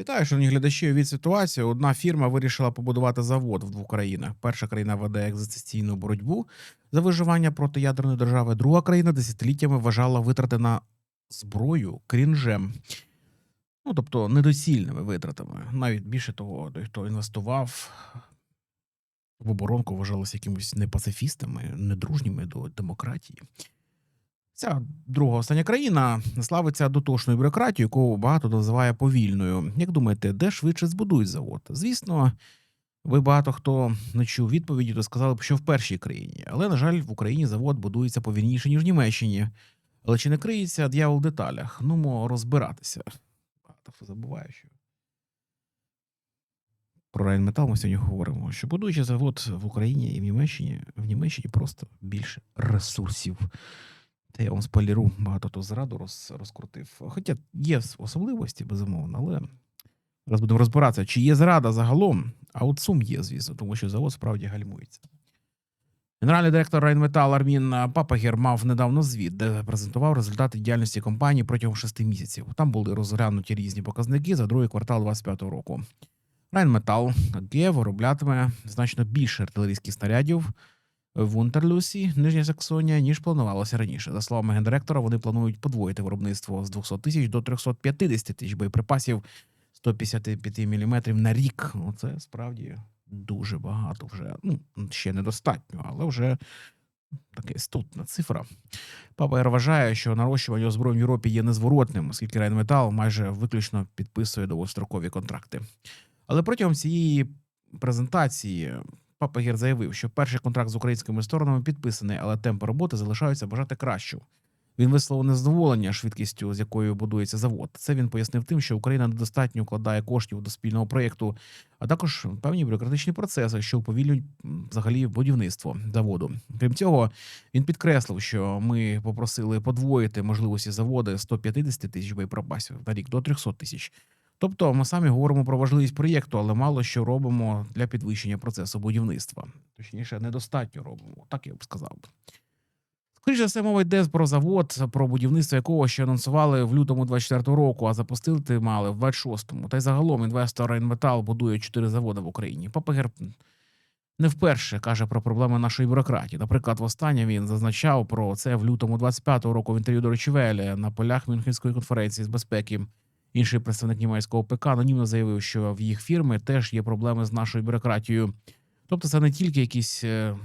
Вітаю, шановні глядачі. Від ситуації одна фірма вирішила побудувати завод в двох країнах. Перша країна веде екзистенційну боротьбу за виживання проти ядерної держави. Друга країна десятиліттями вважала витрати на зброю крінжем. Ну, тобто недоцільними витратами. Навіть більше того, той, хто інвестував в оборонку, вважалися якимось непацифістами, недружніми до демократії. Ця друга остання країна славиться дотошною бюрократією, яку багато називає повільною. Як думаєте, де швидше збудують завод? Звісно, ви багато хто не чув відповіді, то сказали б, що в першій країні. Але, на жаль, в Україні завод будується повільніше, ніж в Німеччині. Але чи не криється дьявол в деталях? Ну, мо розбиратися. Багато хто забуває, що. Про Райнметал ми сьогодні говоримо, що будуючи завод в Україні і в Німеччині, в Німеччині просто більше ресурсів. Та я вам спойлеру, багато хто зраду роз, розкрутив. Хоча є особливості, безумовно, але зараз будемо розбиратися, чи є зрада загалом, а от сум є, звісно, тому що завод справді гальмується. Генеральний директор Райнметал Армін Папагер мав недавно звіт, де презентував результати діяльності компанії протягом шести місяців. Там були розглянуті різні показники за другий квартал 2025 року. Райнметал АГ вироблятиме значно більше артилерійських снарядів в Унтерлюсі, Нижня Саксонія, ніж планувалося раніше. За словами гендиректора, вони планують подвоїти виробництво з 200 тисяч до 350 тисяч боєприпасів 155 мм на рік. Ну, це справді дуже багато вже. Ну, ще недостатньо, але вже така істотна цифра. Папа вважає, що нарощування озброєнь в Європі є незворотним, оскільки Райнметал майже виключно підписує довгострокові контракти. Але протягом цієї презентації Папа Гір заявив, що перший контракт з українськими сторонами підписаний, але темпи роботи залишаються бажати кращу. Він висловив незадоволення швидкістю, з якою будується завод. Це він пояснив тим, що Україна недостатньо вкладає коштів до спільного проєкту, а також певні бюрократичні процеси, що уповільнюють взагалі будівництво заводу. Крім цього, він підкреслив, що ми попросили подвоїти можливості заводу з 150 тисяч боєприпасів на рік до 300 тисяч. Тобто ми самі говоримо про важливість проєкту, але мало що робимо для підвищення процесу будівництва. Точніше, недостатньо робимо. Так я б сказав. Скоріше за все, мова йде про завод, про будівництво якого ще анонсували в лютому 24-го року, а запустити мали в 26-му. Та й загалом інвестор Рейнметал будує чотири заводи в Україні. Папагер не вперше каже про проблеми нашої бюрократії. Наприклад, востаннє він зазначав про це в лютому 25-го року в інтерв'ю до Речевелі на полях Мюнхенської конференції з безпеки. Інший представник німецького ПК анонімно заявив, що в їх фірми теж є проблеми з нашою бюрократією. Тобто, це не тільки якісь е,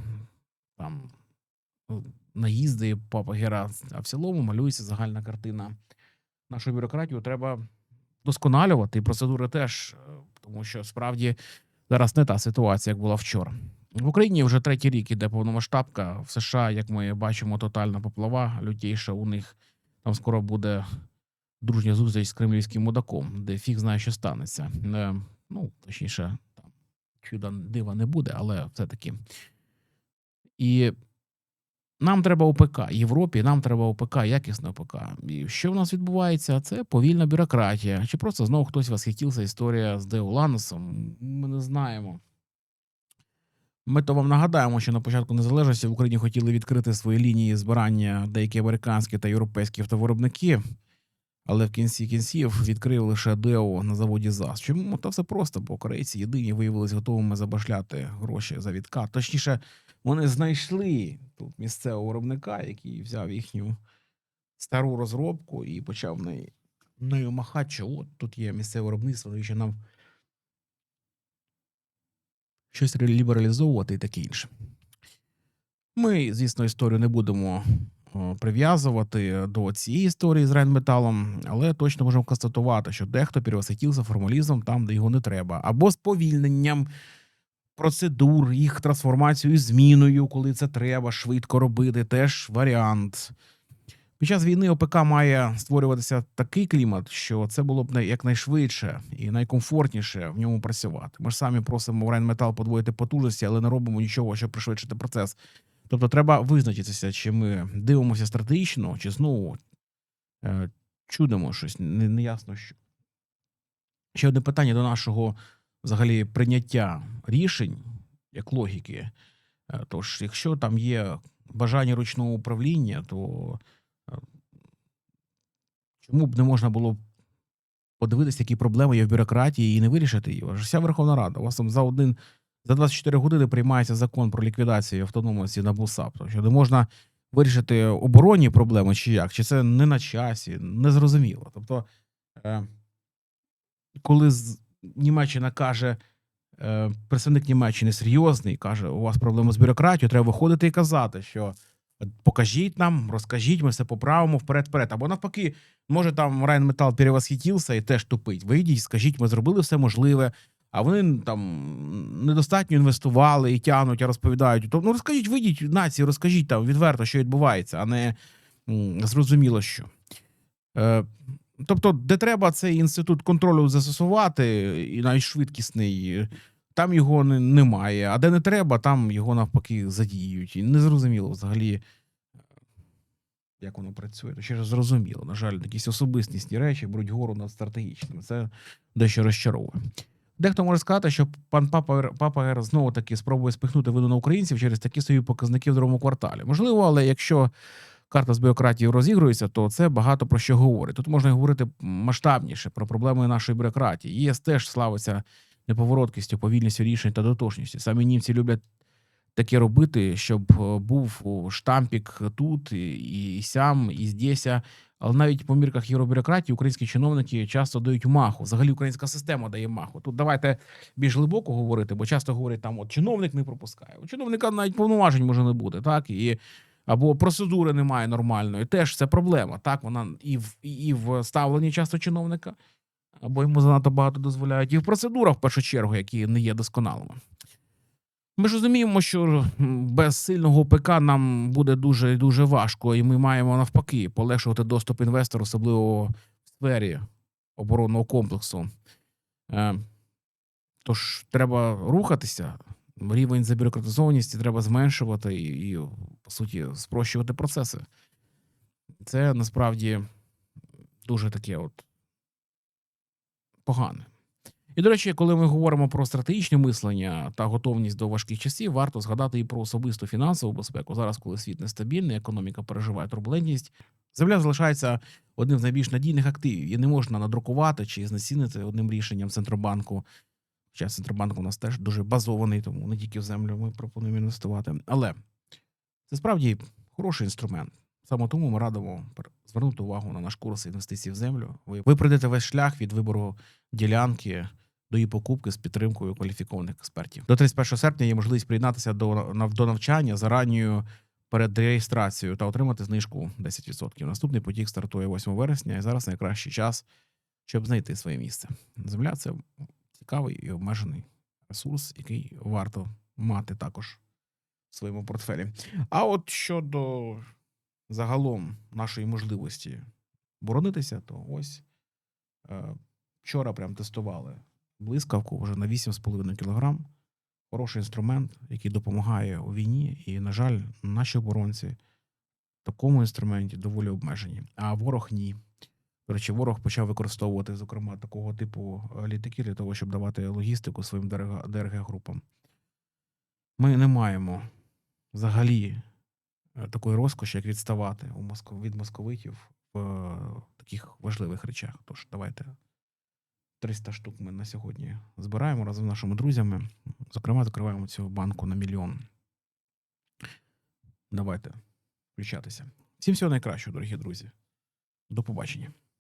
там ну, наїзди папа Гера, а в цілому малюється загальна картина. Нашу бюрократію треба досконалювати, і процедури теж, е, тому що справді зараз не та ситуація, як була вчора. В Україні вже третій рік іде повномасштабка. В США, як ми бачимо, тотальна поплава лютіша у них. Там скоро буде дружня зустріч з кремлівським мудаком, де фіг знає, що станеться. Е, ну, точніше, там чуда дива не буде, але все-таки. І нам треба ОПК. Європі нам треба ОПК, якісне ОПК. І що в нас відбувається? Це повільна бюрократія. Чи просто знову хтось восхитівся історія з Деоланосом? Ми не знаємо. Ми то вам нагадаємо, що на початку незалежності в Україні хотіли відкрити свої лінії збирання деякі американські та європейські автовиробники, але в кінці кінців відкрив лише ДЕО на заводі ЗАЗ. Чому та все просто, бо корейці єдині виявилися готовими забашляти гроші за відкат. Точніше, вони знайшли тут місцевого виробника, який взяв їхню стару розробку і почав нею, нею махати, що от тут є місцеве виробництво, навіщо нам щось лібералізовувати і таке інше. Ми, звісно, історію не будемо прив'язувати до цієї історії з Рейнметалом, але точно можемо констатувати, що дехто перевосхитився формалізмом там, де його не треба, або сповільненням процедур, їх трансформацією, зміною, коли це треба швидко робити, теж варіант. Під час війни ОПК має створюватися такий клімат, що це було б якнайшвидше і найкомфортніше в ньому працювати. Ми ж самі просимо в Рейнметал подвоїти потужності, але не робимо нічого, щоб пришвидшити процес. Тобто треба визначитися, чи ми дивимося стратегічно, чи знову е, чудимо щось, не, не що. Ще одне питання до нашого взагалі прийняття рішень як логіки. Е, Тож, якщо там є бажання ручного управління, то е, чому б не можна було подивитися, які проблеми є в бюрократії, і не вирішити її. Вся Верховна Рада. У вас там за один за 24 години приймається закон про ліквідацію автономності на БУСАП. Тобто, не можна вирішити оборонні проблеми, чи як, чи це не на часі, незрозуміло. Тобто, е, коли Німеччина каже, е, представник Німеччини серйозний, каже, у вас проблеми з бюрократією, треба виходити і казати, що покажіть нам, розкажіть, ми все поправимо вперед-вперед. Або навпаки, може там Райнметал перевосхитівся і теж тупить. Вийдіть, скажіть, ми зробили все можливе. А вони там недостатньо інвестували і тягнуть, а розповідають. То ну розкажіть, вийдіть нації, розкажіть там відверто, що відбувається, а не зрозуміло що. Е, тобто, де треба цей інститут контролю застосувати, і навіть швидкісний, там його не, немає. А де не треба, там його навпаки задіють. І незрозуміло взагалі, як воно працює. Ще ж зрозуміло. На жаль, якісь особистісні речі беруть гору над стратегічними. Це дещо розчаровує. Дехто може сказати, що пан Папа, Папа знову таки спробує спихнути вину на українців через такі свої показники в другому кварталі. Можливо, але якщо карта з бюрократії розігрується, то це багато про що говорить. Тут можна говорити масштабніше про проблеми нашої бюрократії. ЄС теж славиться неповороткістю, повільністю рішень та дотошністю. Самі німці люблять таке робити, щоб е, був штампік тут і, сям, і здеся. Але навіть по мірках євробюрократії українські чиновники часто дають маху. Взагалі українська система дає маху. Тут давайте більш глибоко говорити, бо часто говорять там, от чиновник не пропускає. У чиновника навіть повноважень може не бути, так і або процедури немає нормальної. Теж це проблема. Так, вона і в і в ставленні часто чиновника, або йому занадто багато дозволяють, і в процедурах в першу чергу, які не є досконалими. Ми ж розуміємо, що без сильного ПК нам буде дуже і дуже важко, і ми маємо навпаки полегшувати доступ інвестору, особливо в сфері оборонного комплексу. Е, Тож треба рухатися. Рівень забюрократизованості треба зменшувати і, і, по суті, спрощувати процеси. Це насправді дуже таке от погане. І, до речі, коли ми говоримо про стратегічне мислення та готовність до важких часів, варто згадати і про особисту фінансову безпеку. Зараз, коли світ нестабільний, економіка переживає турбулентність, земля залишається одним з найбільш надійних активів. Її не можна надрукувати чи знецінити одним рішенням центробанку. Хоча центробанк у нас теж дуже базований, тому не тільки в землю ми пропонуємо інвестувати. Але це справді хороший інструмент. Саме тому ми радимо звернути увагу на наш курс інвестицій в землю. Ви, пройдете весь шлях від вибору ділянки до її покупки з підтримкою кваліфікованих експертів. До 31 серпня є можливість приєднатися до, до навчання за ранньою перед реєстрацією та отримати знижку 10%. Наступний потік стартує 8 вересня, і зараз найкращий час, щоб знайти своє місце. Земля це цікавий і обмежений ресурс, який варто мати також в своєму портфелі. А от щодо загалом нашої можливості боронитися, то ось е, вчора прям тестували блискавку вже на 8,5 кг. Хороший інструмент, який допомагає у війні, і, на жаль, наші оборонці в такому інструменті доволі обмежені. А ворог ні. До речі, ворог почав використовувати, зокрема, такого типу е, літаки для того, щоб давати логістику своїм ДРГ-групам. Ми не маємо взагалі е, такої розкоші, як відставати від московитів в е, таких важливих речах. Тож давайте 300 штук ми на сьогодні збираємо разом з нашими друзями. Зокрема, закриваємо цю банку на мільйон. Давайте включатися. Всім всього найкращого, дорогі друзі. До побачення.